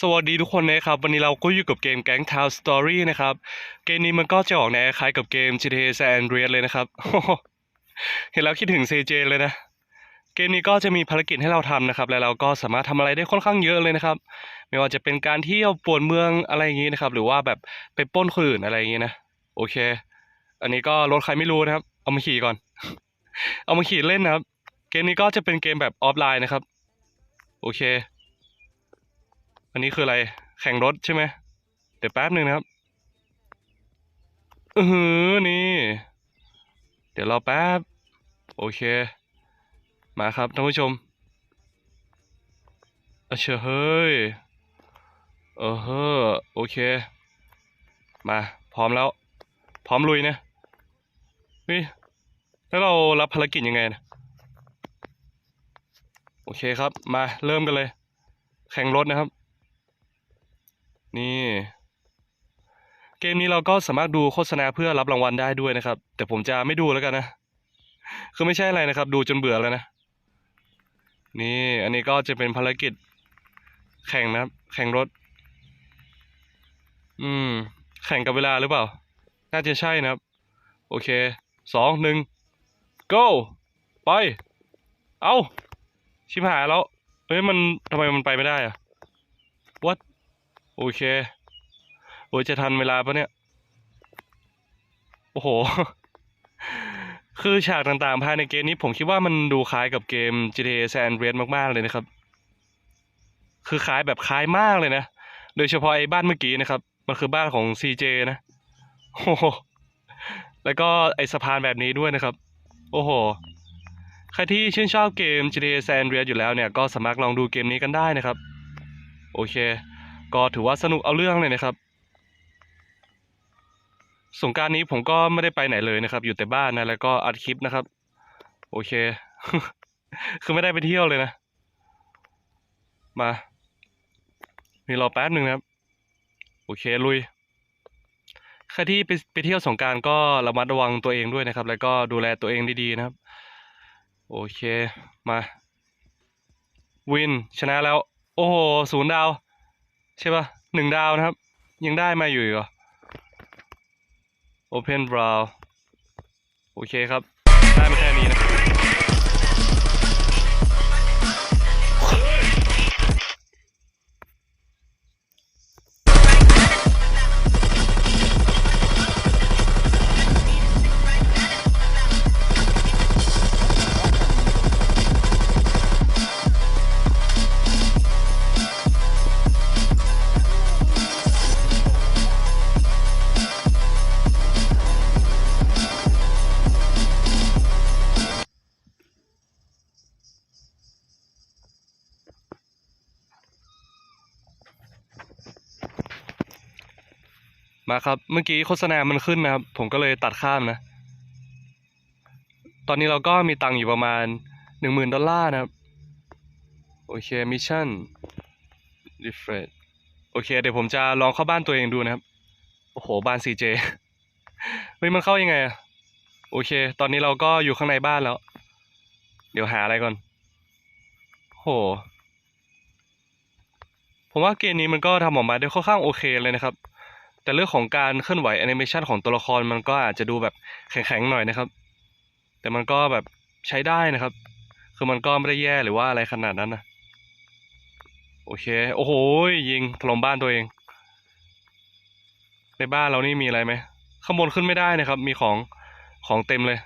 สวัสดีทุกคนนะครับ วันนี้เราก็อยู่กับเกม Gang Town Story นะครับ เกมนี้มันก็จะออกแนวคล้ายกับเกม GTA San Andreas เลยนะครับ เห็นแล้วคิดถึง CJ เลยนะ เกมนี้ก็จะมีภารกิจให้เราทำนะครับ และเราก็สามารถทำอะไรได้ค่อนข้างเยอะเลยนะครับ ไม่ว่าจะเป็นการเที่ยวป่วนเมืองอะไรอย่างนี้นะครับ หรือว่าแบบไปป้นคนอื่นอะไรอย่างนี้นะ โอเค อันนี้ก็รถใครไม่รู้นะครับ เอามาขี่ก่อน เอามาขี่เล่นนะครับ เกมนี้ก็จะเป็นเกมแบบออฟไลน์นะครับ โอเค อันนี้คืออะไร แข่งรถใช่ไหมเดี๋ยวแป๊บหนึ่งนะครับอือหือนี่ เดี๋ยวรอแป๊บ โอเค มาครับท่านผู้ชมเออเชเฮ้ยเออเฮ้อโอเค มาพร้อมแล้ว พร้อมลุยนะเฮ้ยแล้วเรารับภารกิจยังไงนะโอเคครับ มาเริ่มกันเลย แข่งรถนะครับ นี่ เกมนี้เราก็สามารถดูโฆษณาเพื่อรับรางวัลได้ด้วยนะครับ แต่ผมจะไม่ดูแล้วกันนะ คือไม่ใช่อะไรนะครับ ดูจนเบื่อแล้วนะ นี่อันนี้ก็จะเป็นภารกิจ แข่งนะครับ แข่งรถ อืม แข่งกับเวลาหรือเปล่า น่าจะใช่นะครับ โอเค สองหนึ่ง go ไป เอาชิบหายแล้ว เฮ้ย มันทำไมมันไปไม่ได้อะ what โอเค โอ้ยจะทันเวลาปะเนี่ย โอ้โห คือฉากต่างๆ ภายในเกมนี้ผมคิดว่ามันดูคล้ายกับเกม GTA San Andreas มากๆ เลยนะครับ คือคล้ายแบบคล้ายมากเลยนะ โดยเฉพาะไอ้บ้านเมื่อกี้นะครับ มันคือบ้านของ CJ นะโอ้โหแล้วก็ไอ้สะพานแบบนี้ด้วยนะครับ โอ้โห ใครที่ชื่นชอบเกม GTA San Andreas อยู่แล้วเนี่ย ก็สามารถลองดูเกมนี้กันได้นะครับ โอเค ก็ถือว่าสนุกเอาเรื่องเลยนะครับ สงการนี้ผมก็ไม่ได้ไปไหนเลยนะครับ อยู่แต่บ้านนะแล้วก็อัดคลิปนะครับ โอเค คือไม่ได้ไปเที่ยวเลยนะ มามีรอแป๊บหนึ่งนะครับ โอเคลุยใครที่ไปไปเที่ยวสงการก็ระมัดระวังตัวเองด้วยนะครับ แล้วก็ดูแลตัวเองดีๆนะครับ โอเคมา วินชนะแล้ว โอ้โหศูนย์ดาว ใช่ปะหนึ่งดาวนะครับ ยังได้มาอยู่อีกเหรอ Open Brow โอเคครับ ได้มาแค่นี้นะ มาครับ เมื่อกี้โฆษณามันขึ้นนะครับ ผมก็เลยตัดข้ามนะ ตอนนี้เราก็มีตังค์อยู่ประมาณหนึ่งหมื่นดอลลาร์นะครับ โอเค มิชชั่นรีเฟรชโอเค เดี๋ยวผมจะลองเข้าบ้านตัวเองดูนะครับ โอ้โห บ้าน CJ เฮ้ย มันเข้ายังไงอะโอเค ตอนนี้เราก็อยู่ข้างในบ้านแล้ว เดี๋ยวหาอะไรก่อน โห ผมว่าเกมนี้มันก็ทำออกมาได้ค่อนข้างโอเคเลยนะครับ แต่เรื่องของการเคลื่อนไหวแอนิเมชันของตัวละครมันก็อาจจะดูแบบแข็งๆหน่อยนะครับ แต่มันก็แบบใช้ได้นะครับ คือมันก็ไม่ได้แย่หรือว่าอะไรขนาดนั้นนะโอเค โอ้โหยิงถล่มบ้านตัวเอง ในบ้านเรานี่มีอะไรไหมข้างบนขึ้นไม่ได้นะครับ มีของของเต็มเลย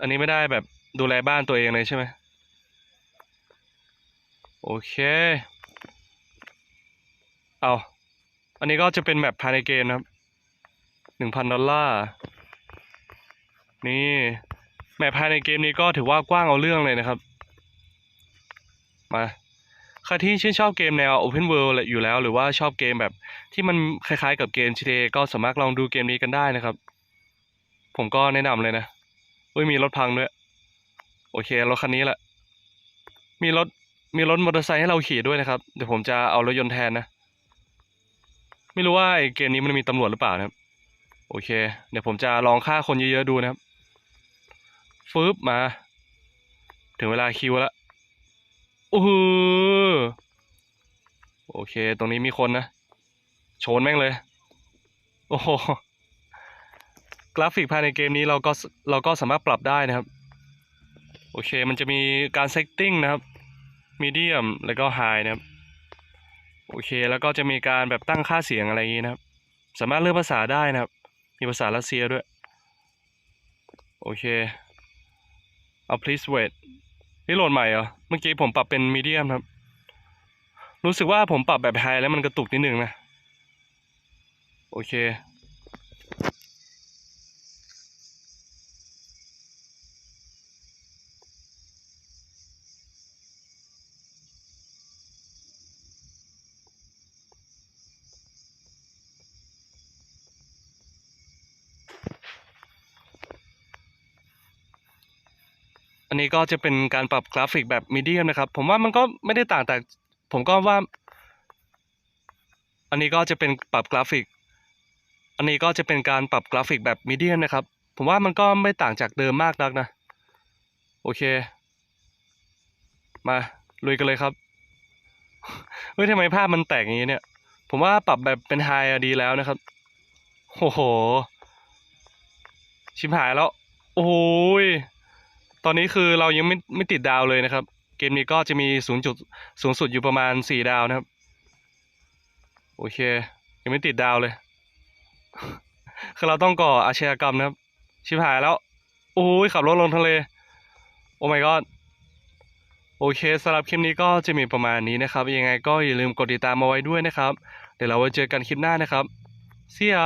อันนี้ไม่ได้แบบดูแลบ้านตัวเองเลยใช่ไหมโอเค เอา อันนี้ก็จะเป็นแบบภายในเกมนะครับหนึ่งพันดอลลาร์นี่แมปภายในเกมนี้ก็ถือว่ากว้างเอาเรื่องเลยนะครับ มาใครที่ชื่นชอบเกมแนว Open World อยู่แล้ว หรือว่าชอบเกมแบบที่มันคล้ายๆกับเกม GTA ก็สามารถลองดูเกมนี้กันได้นะครับ ผมก็แนะนำเลยนะอุ้ยมีรถพังด้วย โอเครถคันนี้แหละ มีรถมีรถมอเตอร์ไซค์ให้เราขี่ด้วยนะครับ เดี๋ยวผมจะเอารถยนต์แทนนะ ไม่รู้ว่าไอ้เกมนี้มันมีตำรวจหรือเปล่านะครับ โอเค เดี๋ยวผมจะลองฆ่าคนเยอะๆดูนะครับฟืบมา ถึงเวลาคิวแล้วโอ้โหโอเค ตรงนี้มีคนนะ โชนแม่งเลย โอ้โห กราฟิกภายในเกมนี้เราก็เราก็สามารถปรับได้นะครับ โอเค มันจะมีการเซตติ้งนะครับมีเดียมแล้วก็ไฮนะครับ โอเค แล้วก็จะมีการแบบตั้งค่าเสียงอะไรอย่างนี้นะครับ สามารถเลือกภาษาได้นะครับ มีภาษารัสเซียด้วย โอเค เอา please wait นี่โหลดใหม่เหรอ เมื่อกี้ผมปรับเป็นมีเดียมครับ รู้สึกว่าผมปรับแบบไฮแล้วมันกระตุกนิดนึงนะ โอเค นนี้ก็จะเป็นการปรับกราฟิกแบบมีเดียมนะครับ ผมว่ามันก็ไม่ได้ต่างแต่ผมก็ว่า อันนี้ก็จะเป็นปรับกราฟิก อันนี้ก็จะเป็นการปรับกราฟิกแบบมีเดียมนะครับ ผมว่ามันก็ไม่ต่างจากเดิมมากนักนะ โอเค มาลุยกันเลยครับ เฮ้ยทำไมภาพมันแตกอย่างนี้เนี่ย ผมว่าปรับแบบเป็นไฮดีแล้วนะครับ โอ้โห ชิบหายแล้ว โอ้ย ตอนนี้คือเรายังไม่ไม่ติดดาวเลยนะครับ เกมนี้ก็จะมีศูนย์จุดสูงสุดอยู่ประมาณสี่ดาวนะครับ โอเค ยังไม่ติดดาวเลย คือเราต้องก่ออาชญากรรมนะครับ ชิบหายแล้วโอ้ยขับรถลงทะเล โอ้ my god โอเคสำหรับคลิปนี้ก็จะมีประมาณนี้นะครับ ยังไงก็อย่าลืมกดติดตามมาไว้ด้วยนะครับ เดี๋ยวเราไว้เจอกันคลิปหน้านะครับ see ya